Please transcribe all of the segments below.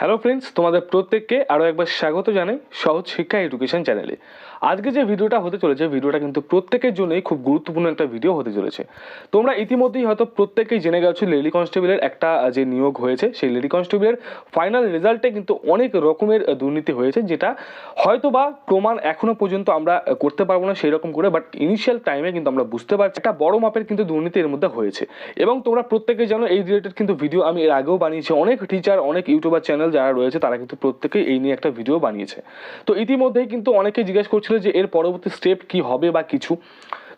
Hello friends তোমাদের প্রত্যেককে আরও একবার স্বাগত জানাই সহজ শিক্ষা এডুকেশন চ্যানেলে আজকে যে ভিডিওটা হতে চলেছে, ভিডিওটা কিন্তু প্রত্যেকের জন্যই খুব গুরুত্বপূর্ণ একটা ভিডিও হতে চলেছে। তোমরা ইতিমধ্যেই হয়তো প্রত্যেকেই জেনে গেছো লেডি কনস্টেবলের একটা যে নিয়োগ হয়েছে, সেই লেডি কনস্টেবলের ফাইনাল রেজাল্টে কিন্তু অনেক রকমের দুর্নীতি হয়েছে, যেটা হয়তো বা প্রমাণ এখনও পর্যন্ত আমরা করতে পারব না সেই রকম করে বাট ইনিশিয়াল টাইমে কিন্তু আমরা বুঝতে পারছি একটা বড় মাপের কিন্তু দুর্নীতি এর মধ্যে হয়েছে। এবং তোমরা প্রত্যেকে জানো, এই রিলেটেড কিন্তু ভিডিও আমি এর আগেও বানিয়েছি। অনেক টিচার অনেক ইউটিউবার চ্যানেল যারা রয়েছে, তারা কিন্তু প্রত্যেকেই এই নিয়ে একটা ভিডিও বানিয়েছে। তো ইতিমধ্যেই কিন্তু অনেকে জিজ্ঞেস করছিল যে এর পরবর্তী স্টেপ কি হবে বা কিছু।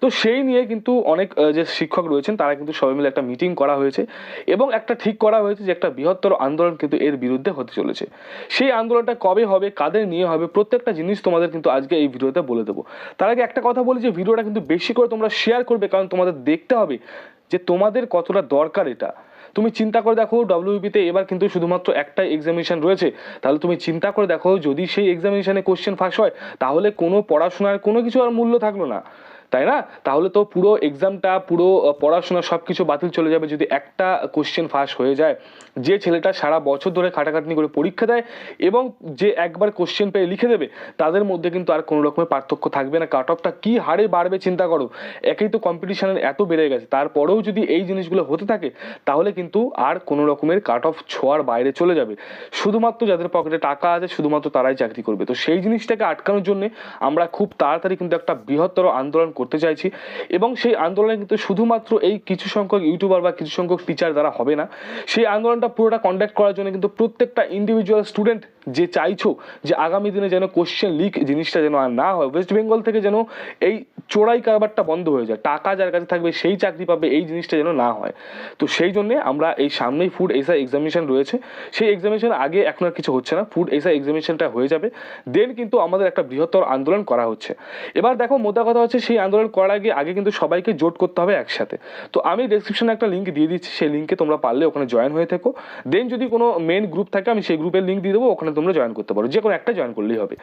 তো সেই নিয়ে কিন্তু অনেক যে শিক্ষক রয়েছেন, তারা কিন্তু সবাই মিলে একটা মিটিং করা হয়েছে এবং একটা ঠিক করা হয়েছে যে একটা বৃহত্তর আন্দোলন কিন্তু এর বিরুদ্ধে হতে চলেছে। সেই আন্দোলনটা কবে হবে, কাদের নিয়ে হবে, প্রত্যেকটা জিনিস তোমাদের কিন্তু আজকে এই ভিডিওতে বলে দেবো। তার আগে একটা কথা বলি যে, ভিডিওটা কিন্তু বেশি করে তোমরা শেয়ার করবে, কারণ তোমাদের দেখতে হবে যে তোমাদের কতটা দরকার এটা। তুমি চিন্তা করে দেখো ডব্লিউবিতে এবার কিন্তু শুধুমাত্র একটাই এক্সামিনেশন রয়েছে। তাহলে তুমি চিন্তা করে দেখো, যদি সেই এক্সামিনেশনে কোশ্চেন ফাঁস হয়, তাহলে কোনো পড়াশোনার কোনো কিছু আর মূল্য থাকল না। তাই না? তাহলে তো পুরো এক্সামটা পুরো পড়াশোনা সব কিছু বাতিল চলে যাবে যদি একটা কোশ্চেন ফাঁস হয়ে যায়। যে ছেলেটা সারা বছর ধরে খাটাখাটনি করে পরীক্ষা দেয় এবং যে একবার কোশ্চেন পেয়ে লিখে দেবে, তাদের মধ্যে কিন্তু আর কোনো রকমের পার্থক্য থাকবে না। কাট অফটা কী হারে বাড়বে চিন্তা করো। একেই তো কম্পিটিশনের এত বেড়ে গেছে। তারপরেও যদি এই জিনিসগুলো হতে থাকে, তাহলে কিন্তু আর কোনো রকমের কাট অফ ছোঁয়ার বাইরে চলে যাবে। শুধুমাত্র যাদের পকেটে টাকা আছে, শুধুমাত্র তারাই চাকরি করবে। তো সেই জিনিসটাকে আটকানোর জন্য আমরা খুব তাড়াতাড়ি কিন্তু একটা বৃহত্তর আন্দোলন করতে চাইছি। এবং সেই আন্দোলনে কিন্তু শুধুমাত্র এই কিছু সংখ্যক ইউটিউবার বা কিছু সংখ্যক টিচার দ্বারা হবে না। সেই আন্দোলনটা পুরোটা কন্ডাক্ট করার জন্য কিন্তু প্রত্যেকটা ইন্ডিভিজুয়াল স্টুডেন্ট যে চাইছো যে আগামী দিনে যেন কোশ্চেন লিক জিনিসটা যেন আর না হয়। ওয়েস্ট বেঙ্গল থেকে যেন এই চোরাই কারবারটা বন্ধ হয়ে যায়। টাকা যার কাছে থাকবে সেই চাকরি পাবে, এই জিনিসটা যেন না হয়। তো সেই জন্যে আমরা এই সামনেই ফুড এসা এক্সামিনেশন রয়েছে। সেই এক্সামিনেশন আগে এখন আর কিছু হচ্ছে না। ফুড এসা এক্সামিনেশনটা হয়ে যাবে। দেন কিন্তু আমাদের একটা বৃহত্তর আন্দোলন করা হচ্ছে। এবার দেখো, মোদ্দা কথা হচ্ছে সেই আন্দোলন করার আগে আগে কিন্তু সবাইকে জোট করতে হবে একসাথে। তো আমি ডেসক্রিপশনে একটা লিঙ্ক দিয়ে দিচ্ছি। সেই লিঙ্কে তোমরা পারলে ওখানে জয়েন হয়ে থেকো। দেন যদি কোনো মেন গ্রুপ থাকে, আমি সেই গ্রুপের লিঙ্ক দিয়ে দেবো। ওখানে তোমরা জয়েন করতে পারো যে কোনো একটা জয়েন করলেই হবে।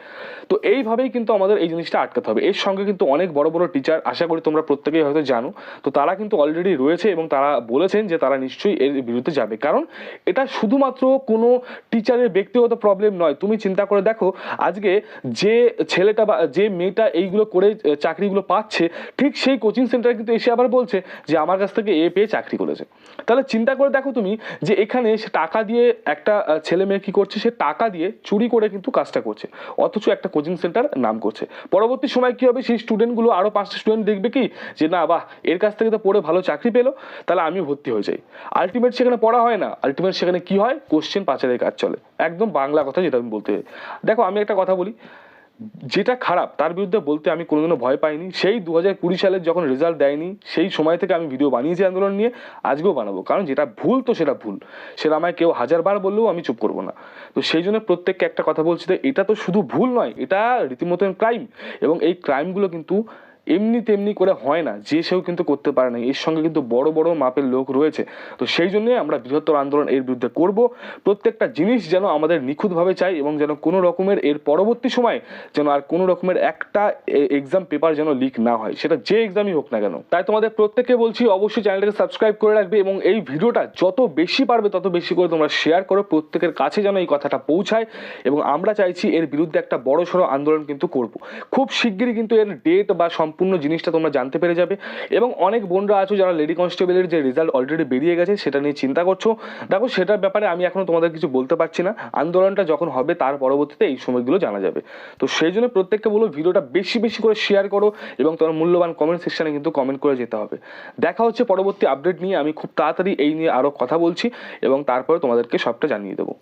তো এইভাবেই কিন্তু আমাদের এই জিনিসটা আটকাতে হবে। এর সঙ্গে কিন্তু অনেক বড় বড় টিচার আশা করি তোমরা প্রত্যেকেই হয়তো জানো, তো তারা কিন্তু অলরেডি রয়েছে এবং তারা বলেছেন যে তারা নিশ্চয়ই এর বিরুদ্ধে যাবে। কারণ এটা শুধুমাত্র কোনো টিচারের ব্যক্তিগত প্রবলেম নয়। তুমি চিন্তা করে দেখো, আজকে যে ছেলেটা বা যে মেয়েটা এইগুলো করে চাকরিগুলো পাচ্ছে, ঠিক সেই কোচিং সেন্টারে কিন্তু এসে আবার বলছে যে, আমার কাছ থেকে এ পেয়ে চাকরি করেছে। তাহলে চিন্তা করে দেখো তুমি যে এখানে সে টাকা দিয়ে একটা ছেলে মেয়ে কি করছে? সে টাকা দিয়ে চুরি করে কিন্তু কাজটা করছে। অথচ একটা কোচিং সেন্টার নাম করছে। পরবর্তী সময় কি হবে? সেই স্টুডেন্টগুলো আরও পাঁচটা স্টুডেন্ট দেখবে কি? যে না, বাহ, এর কাছ থেকে তো পড়ে ভালো চাকরি পেল, তাহলে আমিও ভর্তি হয়ে যাই। আলটিমেট সেখানে পড়া হয় না। আলটিমেট সেখানে কি হয়? কোশ্চেন পাচারের কাজ চলে। একদম বাংলা কথা যেটা আমি বলতে চাই। দেখো, আমি একটা কথা বলি। যেটা খারাপ, তার বিরুদ্ধে বলতে আমি কোনোদিনও ভয় পাইনি। সেই দু হাজার কুড়ি সালের যখন রেজাল্ট দেয়নি, সেই সময় থেকে আমি ভিডিও বানিয়েছি আন্দোলন নিয়ে, আজকেও বানাবো। কারণ যেটা ভুল তো সেটা ভুল। সেটা আমায় কেউ হাজারবার বললেও আমি চুপ করব না। তো সেই জন্য প্রত্যেককে একটা কথা বলছি এটা তো শুধু ভুল নয়, এটা রীতিমতন ক্রাইম এবং এই ক্রাইমগুলো কিন্তু এমনি তেমনি করে হয় না, যে সেও কিন্তু করতে পারে না। এর সঙ্গে কিন্তু বড় বড় মাপের লোক রয়েছে। তো সেই জন্যে আমরা বৃহত্তর আন্দোলন এর বিরুদ্ধে করব। প্রত্যেকটা জিনিস যেন আমাদের নিখুঁতভাবে চাই এবং যেন কোনো রকমের এর পরবর্তী সময় যেন আর কোনো রকমের একটা এক্সাম পেপার যেন লিক না হয়। সেটা যে এক্সামই হোক না কেন। তাই তোমাদের প্রত্যেককে বলছি, অবশ্যই চ্যানেলটাকে সাবস্ক্রাইব করে রাখবে এবং এই ভিডিওটা যত বেশি পারবে, তত বেশি করে তোমরা শেয়ার করো। প্রত্যেকের কাছে যেন এই কথাটা পৌঁছায় এবং আমরা চাইছি এর বিরুদ্ধে একটা বড় সড়ো আন্দোলন কিন্তু করব। খুব শিগগিরই কিন্তু এর ডেট বা সম্পূর্ণ জিনিসটা তোমরা জানতে পেরে যাবে। এবং অনেক বোনরা আছো যারা লেডি কনস্টেবলের যে রেজাল্ট অলরেডি বেরিয়ে গেছে, সেটা নিয়ে চিন্তা করছ। দেখো, সেটার ব্যাপারে আমি এখনও তোমাদের কিছু বলতে পারছি না। আন্দোলনটা যখন হবে, তার পরবর্তীতে এই সময়গুলো জানা যাবে। তো সেই জন্য প্রত্যেককে বলব ভিডিওটা বেশি বেশি করে শেয়ার করো এবং তোমার মূল্যবান কমেন্ট সেকশানে কিন্তু কমেন্ট করে যেতে হবে। দেখা হচ্ছে পরবর্তী আপডেট নিয়ে। আমি খুব তাড়াতাড়ি এই নিয়ে আরও কথা বলছি এবং তারপরে তোমাদেরকে সবটা জানিয়ে দেবো।